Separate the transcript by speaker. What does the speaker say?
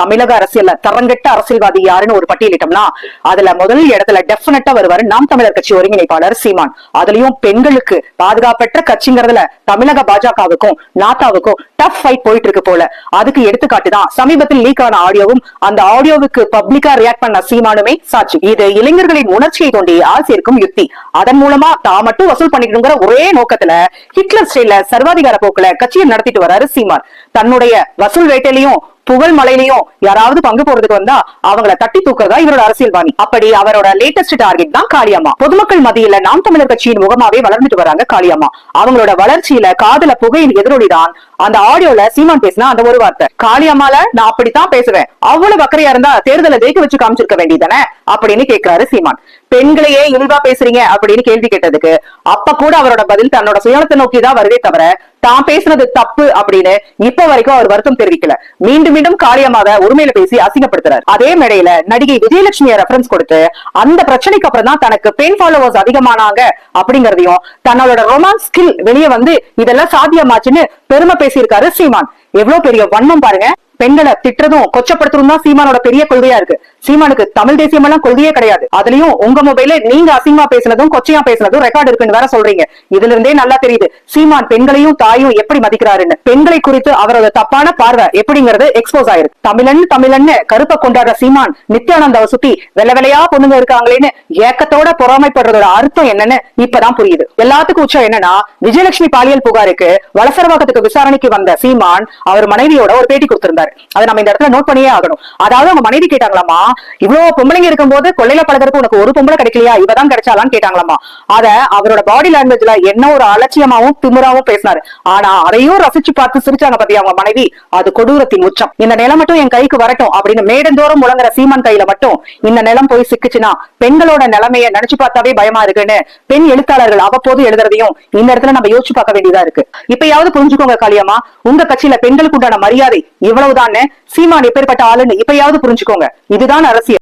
Speaker 1: தமிழக அரசியல்ல தரங்கட்ட அரசியல்வாதி யாருன்னு ஒரு பட்டியலிட்டோம்னா அதுல முதல் இடத்துல டெபினட்டா வருவாரு நாம் தமிழர் கட்சி ஒருங்கிணைப்பாளர் சீமான். அதுலயும் பெண்களுக்கு பாதுகாப்பற்ற கட்சிங்கிறதுல தமிழக பாஜகவுக்கும் நாத்தாவுக்கும் டஃப் ஃபைட் போயிட்டு இருக்கு போல. அதுக்கு எடுத்துக்காட்டு தான் சமீபத்தில் லீக் ஆன ஆடியோவும் அந்த ஆடியோவுக்கு பப்ளிக்கா ரியாக்ட் பண்ண சீமானுமே சாட்சி. இது இளைஞர்களின் உணர்ச்சியை தோண்டி ஆள் யுக்தி. அதன் மூலமா தான் மட்டும் வசூல் பண்ணிக்கணுங்கிற ஒரே நோக்கத்துல ஹிட்லர் ஸ்டைல சர்வாதிகார போக்குல கட்சியை நடத்திட்டு வராரு சீமான். தன்னுடைய வசூல் வேட்டையிலையும் புகழ் மலையிலையும் யாராவது பங்கு போறதுக்கு வந்தா அவங்கள தட்டி தூக்குறதா இவரோட அரசியல் பாணி. அப்படி அவரோட லேட்டஸ்ட் டார்கெட் தான் காளியம்மா. பொதுமக்கள் மத்தியில நாம் தமிழர் கட்சியின் முகமாவே வளர்ந்துட்டு வராங்க காளியம்மா. அவங்களோட வளர்ச்சியில காதல புகையின் எதிரொலிதான் அந்த ஆடியோல சீமான் பேசினா அந்த ஒரு வார்த்தை. காளியம்மால நான் அப்படித்தான் பேசுவேன். அவ்வளவு அக்கறையா இருந்தா தேர்தலை ஜெயிக்க வச்சு காமிச்சிருக்க வேண்டியதானே அப்படின்னு கேட்கிறாரு சீமான். பெண்களையே இழிவா பேசுறீங்க அப்படின்னு கேள்வி கேட்டதுக்கு அப்ப கூட அவரோட பதில் தன்னோட சுயநலத்தை நோக்கி தான் வருதே தவிர தான் பேசுனது தப்பு அப்படின்னு இப்ப வரைக்கும் அவர் வருத்தம் தெரிவிக்கல. மீண்டும் மீண்டும் காரியமாக உரிமையில பேசி அசிங்கப்படுத்துறாரு. அதே மேடையில நடிகை விஜயலட்சுமிய ரெஃபரன்ஸ் கொடுத்து அந்த பிரச்சனைக்கு அப்புறம் தான் தனக்கு பெண் ஃபாலோவர்ஸ் அதிகமானாங்க அப்படிங்கறதையும் தன்னோட ரொமான்ஸ் ஸ்கில் வெளியே வந்து இதெல்லாம் சாத்தியமாச்சுன்னு பெருமை பேசியிருக்காரு ஸ்ரீமான் எவ்வளவு பெரிய வன்மம் பாருங்க. பெண்களை திட்டுறதும் கொச்சப்படுத்துறதும் தான் சீமானோட பெரிய கொள்கையா இருக்கு. சீமானுக்கு தமிழ் தேசியம் எல்லாம் கொள்கையே கிடையாது. அதுலயும் உங்க மொபைல நீங்க அசிங்கமா பேசுனதும் கொச்சையா பேசினதும் ரெக்கார்டு இருக்குன்னு வேற சொல்றீங்க. இதுல இருந்தே நல்லா தெரியுது. சீமான் பெண்களையும் தாயும் எப்படி மதிக்கிறாருன்னு. பெண்களை குறித்து அவரோட தப்பான பார்வை எப்படிங்கறது எக்ஸ்போஸ் ஆயிருக்கு. தமிழன் தமிழன்னு கருப்பை கொண்டாடுற சீமான் நித்யானந்தாவை சுத்தி வெள்ள வெள்ளையா பொண்ணுங்க இருக்காங்களேன்னு ஏக்கத்தோட பொறாமைப்படுறதோட அர்த்தம் என்னன்னு இப்பதான் புரியுது. எல்லாத்துக்கும் உச்சம் என்னன்னா விஜயலட்சுமி பாலியல் புகாருக்கு வலசரவாக்கத்துக்கு விசாரணைக்கு வந்த சீமான் அவர் மனைவியோட ஒரு பேட்டி கொடுத்திருந்தாரு. அதை நம்ம இந்த இடத்துல நோட் பண்ணியே ஆகணும். அதாவது அவங்க மனைவி கேட்டாங்களாமா இவ்வளவு பொம்பளைங்க இருக்கும்போது கொள்ளையில பழகிறதுக்கு உனக்கு ஒரு பொம்பளை கிடைக்கலையா? இவதான் கிடைச்சாலான்னு கேட்டாங்களாமா அத அவரோட பாடி லாங்குவேஜ்ல என்ன ஒரு அலட்சியமாவும் திமுறாவும் பேசினாரு. ஆனா அதையும் ரசிச்சு பார்த்து சிரிச்சாங்க பத்தி அவங்க மனைவி? அது கொடூரத்தின் உச்சம். இந்த நிலம் மட்டும் என் கைக்கு வரட்டும் அப்படின்னு மேடந்தோறும் முழங்குற சீமன் கையில மட்டும் இந்த நிலம் போய் சிக்குச்சுன்னா பெண்களோட நிலைமைய நினைச்சு பார்த்தாவே பயமா இருக்குன்னு பெண் எழுத்தாளர்கள் அவ்வப்போது எழுதுறதையும் இந்த இடத்துல நம்ம யோசிச்சு பார்க்க வேண்டியதா இருக்கு. இப்பயாவது புரிஞ்சுக்கோங்க காளியம்மா உங்க கட்சியில பெண்களுக்கு உண்டான மரியாதை இவ்வளவு தான் சீமான் எப்பேற்பட்ட ஆளுன்னு இப்பயாவது புரிஞ்சுக்கோங்க. இதுதான் அரசியல்.